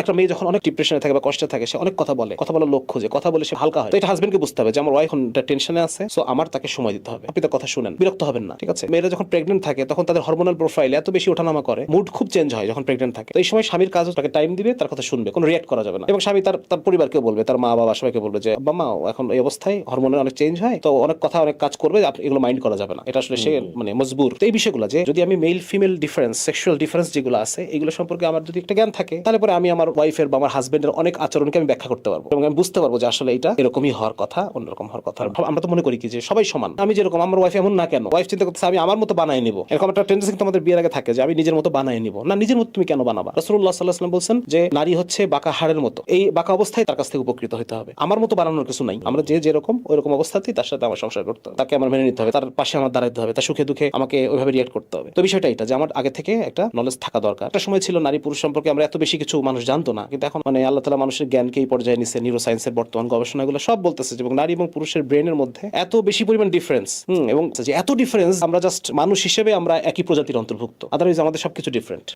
একটা মেয়ে যখন অনেক ডিপ্রেশনে থাকে বা কষ্টে থাকে সে অনেক কথা বলে। কথা বলার লক্ষ্য যে কথা বলে সে হালকা হয়। তো এটা হাজবেন্ডকে বুঝতে হবে যে আমার ওয়াইফ টেনশনে আছে সো আমার তাকে সময় দিতে হবে। আপনি তার কথা শুনেন বিরক্ত হবেন না ঠিক আছে? মেয়েরা যখন প্রেগনেন্ট থাকে তখন তাদের হরমোনাল প্রোফাইল এত বেশি ওঠানামা করে মুড খুব চেঞ্জ হয় যখন প্রেগনেন্ট থাকে। তো এই সময় স্বামীর কাজ তাকে টাইম দিবে তার কথা শুনবে কোনো রিয়াক্ট করা যাবে না। এবং স্বামী তার তার পরিবারকে বলবে তার মা বাবা সবাইকে বলবে যে বাবা এখন এই অবস্থায় হরমোনের অনেক চেঞ্জ হয় তো অনেক কথা অনেক কাজ করবে এগুলো মাইন্ড করা যাবে না। এটা আসলে সে মানে মজবুর। তো এই বিষয়গুলো যে যদি আমি male female difference sexual difference যেগুলো আছে এগুলো সম্পর্কে আমার যদি একটা জ্ঞান থাকে তাহলে পরে আমি আমার ওয়াইফের বা আমার হাজবেন্ডের অনেক আচরণকে আমি ব্যাখ্যা করতে পারব। এবং আমি বুঝতে পারব যে আসলে এটা এরকমই হওয়ার কথা, অন্যরকম হওয়ার কথা। আমরা তো মনে করি কি যে সবাই সমান। আমি যেরকম, আমার ওয়াইফ এমন না কেন? ওয়াইফ চিন্তা করতেছে, আমি আমার মতো বানাই নিব। এরকম একটা টেন্ডেন্সি কিন্তু আমাদের বিয়ের আগে থাকে যে, আমি নিজের মতো বানাই নিব। না, নিজের মতো তুমি কেন বানাবা? আলাইহি ওয়াসাল্লাম বলছেন যে, নারী হচ্ছে বাঁকা হাড়ের মতো। এই বাঁকা অবস্থায় তার কাছ থেকে উপকৃত হতে হবে। আমার মতো বানানোর কিছু নাই। আমরা যে যেরকম, ওইরকম অবস্থাতেই তার সাথে আমার সংসার করতে হবে। তাকে আমার মেনে নিতে হবে। তার পাশে আমার দাঁড়াতে হবে। তার সুখে দুঃখে আমাকে ওইভাবে রিয়েক্ট করতে হবে। তো বিষয়টা এটা যে, আমার আগে থেকে একটা নলেজ থাকা দরকার। একটা সময় ছিল নারী পুরুষ সম্পর্কে আমরা এত বেশি কিছু মানুষ জানতো না। কিন্তু এখন মানে আল্লাহ তালা মানুষের জ্ঞানকে এই পর্যায়ে নিচ্ছে নিউরো সায়েন্সের বর্তমান গবেষণাগুলো, সব বলতেছে এবং নারী এবং পুরুষের ব্রেনের মধ্যে এত বেশি পরিমাণ ডিফারেন্স হম, এবং এত ডিফারেন্স আমরা জাস্ট মানুষ হিসেবে আমরা একই প্রজাতির অন্তর্ভুক্ত। আদারওয়াইজ আমাদের সবকিছু ডিফারেন্ট